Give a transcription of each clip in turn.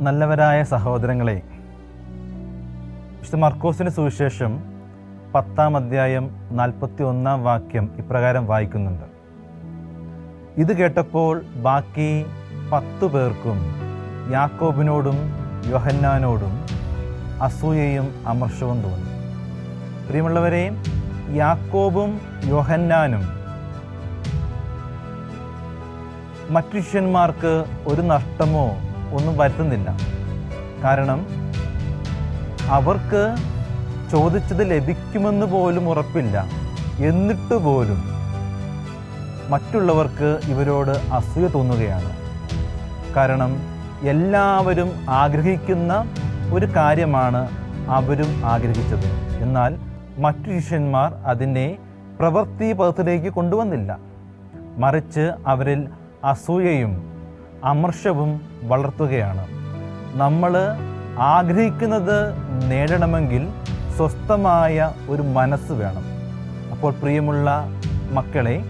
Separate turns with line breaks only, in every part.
നല്ലവരായ സഹോദരങ്ങളെ വിശുദ്ധ മർക്കോസിന്റെ സുവിശേഷം പത്താം അധ്യായം നാൽപ്പത്തി ഒന്നാം വാക്യം ഇപ്രകാരം വായിക്കുന്നുണ്ട്. ഇത് കേട്ടപ്പോൾ ബാക്കി പത്തു പേർക്കും യാക്കോബിനോടും യോഹന്നാനോടും അസൂയയും അമർഷവും തോന്നി. പ്രിയമുള്ളവരെ യാക്കോബും യോഹന്നാനും മറ്റു ശിഷ്യന്മാർക്ക് ഒരു നഷ്ടമോ ഒന്നും വരുത്തുന്നില്ല. കാരണം അവർക്ക് ചോദിച്ചത് ലഭിക്കുമെന്ന് പോലും ഉറപ്പില്ല. എന്നിട്ട് പോലും മറ്റുള്ളവർക്ക് ഇവരോട് അസൂയ തോന്നുകയാണ്. കാരണം എല്ലാവരും ആഗ്രഹിക്കുന്ന ഒരു കാര്യമാണ് അവരും ആഗ്രഹിച്ചത്. എന്നാൽ മറ്റു ശിഷ്യന്മാർ അതിനെ പ്രവൃത്തി പദത്തിലേക്ക് കൊണ്ടുവന്നില്ല. മറിച്ച് അവരിൽ അസൂയയും അമർഷവും വളർത്തുകയാണ്. നമ്മൾ ആഗ്രഹിക്കുന്നത് നേടണമെങ്കിൽ സ്വസ്ഥമായ ഒരു മനസ്സ് വേണം. അപ്പോൾ പ്രിയമുള്ള മക്കളെ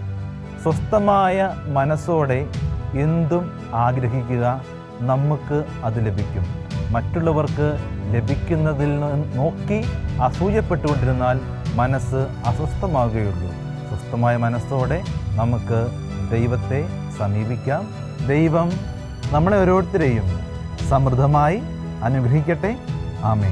സ്വസ്ഥമായ മനസ്സോടെ എന്തും ആഗ്രഹിക്കുക നമുക്ക് അത് ലഭിക്കും. മറ്റുള്ളവർക്ക് ലഭിക്കുന്നതിൽ നോക്കി അസൂയപ്പെട്ടുകൊണ്ടിരുന്നാൽ മനസ്സ് അസ്വസ്ഥമാകുകയുള്ളൂ. സ്വസ്ഥമായ മനസ്സോടെ നമുക്ക് ദൈവത്തെ സമീപിക്കാം. ദൈവം നമ്മളെ ഓരോരുത്തരെയും സമൃദ്ധമായി അനുഗ്രഹിക്കട്ടെ. ആമേ